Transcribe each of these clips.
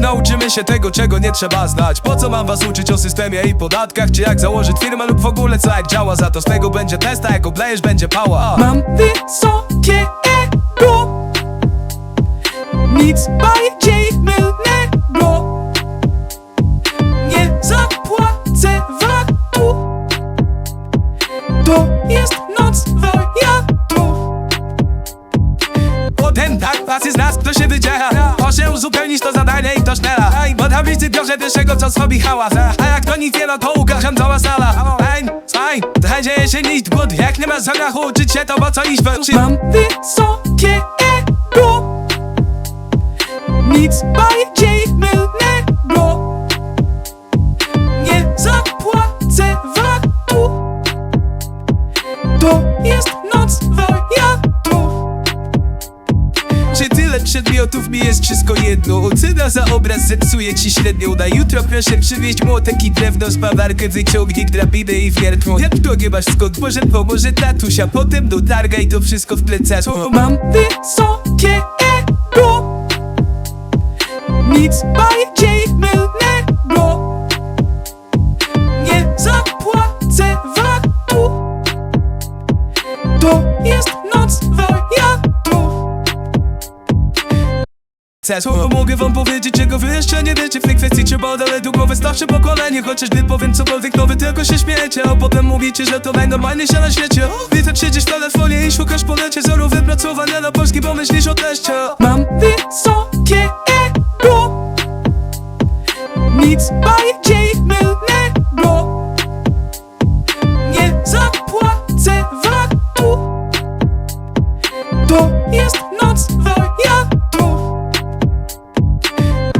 Nauczymy się tego, czego nie trzeba znać. Po co mam was uczyć o systemie i podatkach? Czy jak założyć firmę lub w ogóle co jak działa Za to? Z tego będzie testa, jak oblejesz będzie pała. Mam wysokie ego. Nic bardziej mylnego. Nie zapłacę VAT-u. To jest noc wariatów Potem tak pasy z nas, kto się wydziela Proszę uzupełnić to sznela Tablicy biorze pierwszego, co zrobi hałas A? Jak to nic nie no, to ukażę cała sala. Ein, zwei, drei, dzieje się nic Gut, jak nie masz zamiaru uczyć się, to po co iść we Mam wysokie ego. Nic bardziej przedmiotów mi jest wszystko jedno. Ocena za obraz zepsuje ci średnią. Na jutro proszę przywieźć młotek i drewno Spawarkę wyciągnik, drabinę i wiertło. Jak to nie masz skąd, może pomoże tatusia? Potem dotargaj to wszystko w plecach Mam wysokie ego Nic bardziej Co mogę wam powiedzieć, czego wy jeszcze nie wiecie. W tej kwestii trzeba dalej długo starsze pokolenie. Chociaż gdy powiem cokolwiek, to wy tylko się śmiecie. A potem mówicie, że to najnormalniejsze na świecie. O, Widzę, siedzisz w telefonie i szukasz polecie Zero wypracowania na polski, bo myślisz o teście. Mam wysokie ego. Nic bardziej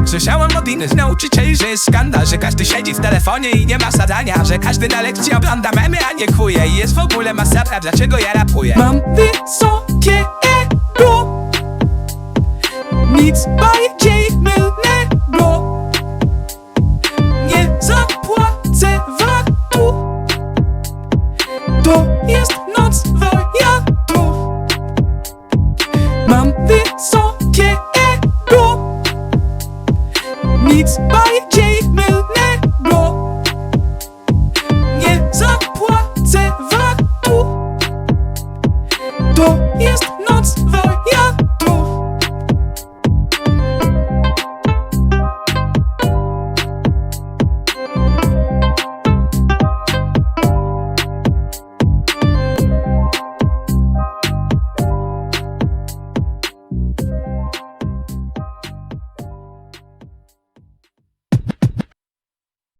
Słyszałem od innych nauczycieli, że jest skandal Że każdy siedzi w telefonie i nie ma zadania Że każdy na lekcji ogląda memy, a nie chuje I jest w ogóle masakra, dlaczego ja rapuję? Mam wysokie ego Nic bardziej Nic bardziej mylnego. Nie zapłacę VAT-u. To jest noc wariatów